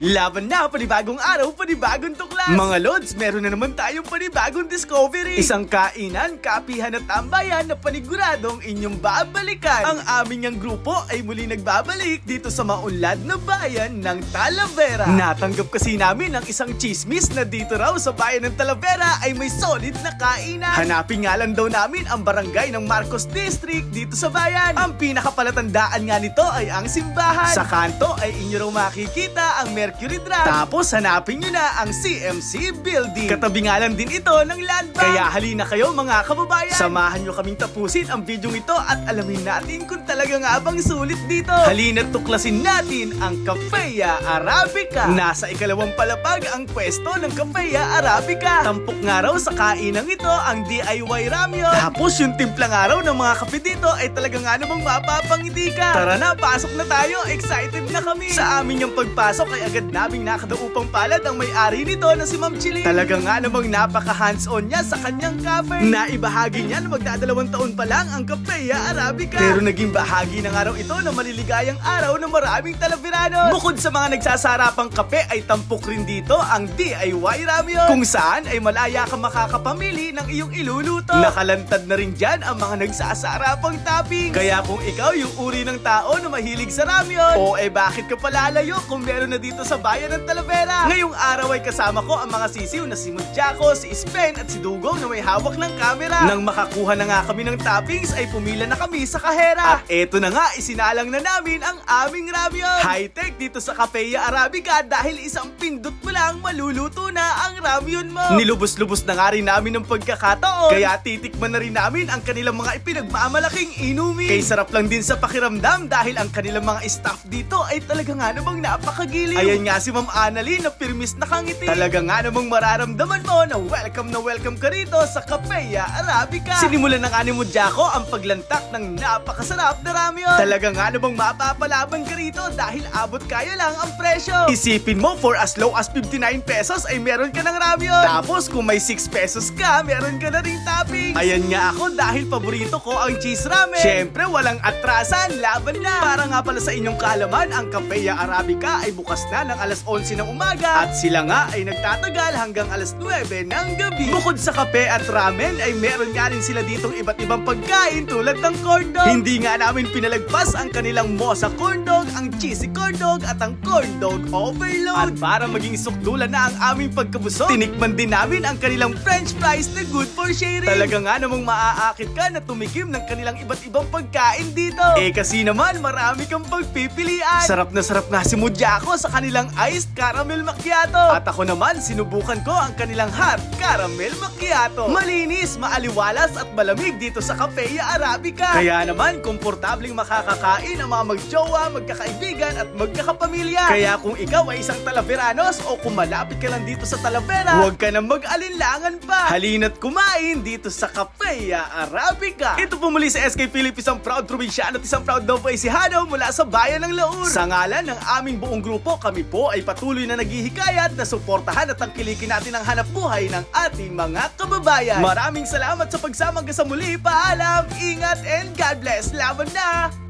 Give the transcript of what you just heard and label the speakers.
Speaker 1: Laban na, panibagong araw, panibagong tuklas! Mga Lods, meron na naman tayong panibagong discovery! Isang kainan, kapihan at tambayan na paniguradong inyong babalikan! Ang aming ang grupo ay muli nagbabalik dito sa maunlad na bayan ng Talavera! Natanggap kasi namin ang isang chismis na dito raw sa bayan ng Talavera ay may solid na kainan! Hanapin nga lang daw namin ang barangay ng Marcos District dito sa bayan! Ang pinakapalatandaan nga nito ay ang simbahan! Sa kanto ay inyo raw makikita ang Mercury Drum. Tapos hanapin nyo na ang CMC Building. Katabi nga lang din ito ng Land Bank. Kaya halina kayo mga kababayan. Samahan nyo kaming tapusin ang video ito at alamin natin kung talaga nga bang sulit dito. Halina tuklasin natin ang Cafea Arabica. Nasa ikalawang palapag ang pwesto ng Cafea Arabica. Tampok nga raw sa kainang ito ang DIY ramyun. Tapos yung timpla nga raw ng mga kape dito ay talaga nga namang mapapangiti ka. Tara na, pasok na tayo. Excited na kami. Sa amin yung pagpasok ay agad naming nakadaupang palad ang may-ari nito na si Ma'am Chili. Talaga nga namang napaka hands-on niya sa kanyang cafe. Naibahagi niya na magdadalawang taon pa lang ang Cafea Arabica. Pero naging bahagi ng araw ito na maliligayang araw ng maraming Talaveranos. Bukod sa mga nagsasarapang kape ay tampok rin dito ang DIY Ramyun. Kung saan ay malaya ka makakapamili ng iyong iluluto. Nakalantad na rin dyan ang mga nagsasarapang toppings. Kaya kung ikaw yung uri ng tao na mahilig sa ramyun, o eh bakit ka palalayo kung meron na dito bayan ng Talavera? Ngayong araw ay kasama ko ang mga sisiw na si Mudjako, si Spen at si Dugong na may hawak ng kamera. Nang makakuha na nga kami ng toppings ay pumila na kami sa kahera. At eto na nga, isinalang na namin ang aming ramyun. High-tech dito sa Cafea Arabica dahil isang pindot mo lang maluluto na ang ramyun mo. Nilubos-lubos na nga rin namin ng pagkakataon. Kaya titikman na rin namin ang kanilang mga ipinagmamalaking inumin. Kay sarap lang din sa pakiramdam dahil ang kanilang mga staff dito ay talaga nga namang napakagiliw. Ayan nga si Ma'am Annalyn na pirmis na kangiti. Talaga nga namang mararamdaman mo na welcome na welcome ka rito sa Cafea Arabica. Sinimulan ng ani mo Jaco ang paglantak ng napakasarap na ramyun. Talaga nga namang mapapalaban ka rito dahil abot kaya lang ang presyo. Isipin mo for as low as 59 pesos ay meron ka ng ramyun. Tapos kung may 6 pesos ka, meron ka na rin toppings. Ayan nga ako dahil paborito ko ang cheese ramen. Siyempre walang atrasan, laban na. Para nga pala sa inyong kaalaman, ang Cafea Arabica ay bukas na ng alas 11 ng umaga at sila nga ay nagtatagal hanggang alas 9 ng gabi. Bukod sa kape at ramen ay meron nga rin sila ditong iba't ibang pagkain tulad ng corn dog. Hindi nga namin pinalagpas ang kanilang mosa corn dog, ang cheesy corn dog at ang corn dog overload. At para maging sukdulan na ang aming pagkabusog, tinikman din namin ang kanilang french fries na good for sharing. Talaga nga namang maaakit ka na tumikim ng kanilang iba't ibang pagkain dito. Eh kasi naman marami kang pagpipilian. Sarap na sarap nga si Mudjako sa kanilang iced caramel macchiato. At ako naman sinubukan ko ang kanilang hot caramel macchiato. Malinis, maaliwalas at malamig dito sa Cafea Arabica. Kaya naman komportabling makakakain ang mga magjowa, magkakaibigan at magkakapamilya. Kaya kung ikaw ay isang Talaveranos o kung malapit ka lang dito sa Talavera, huwag ka nang mag-alinlangan pa. Halina't kumain dito sa Cafea Arabica. Ito po muli sa SK Philippines ang proud probinsyano at isang proud Novoy si Hano mula sa bayan ng Laur. Sa ngalan ng aming buong grupo, kami po ay patuloy na naghihikayat na suportahan at tangkilikin natin ang hanap buhay ng ating mga kababayan. Maraming salamat sa pagsama hanggang sa muli. Paalam, ingat, and God bless. Laban na!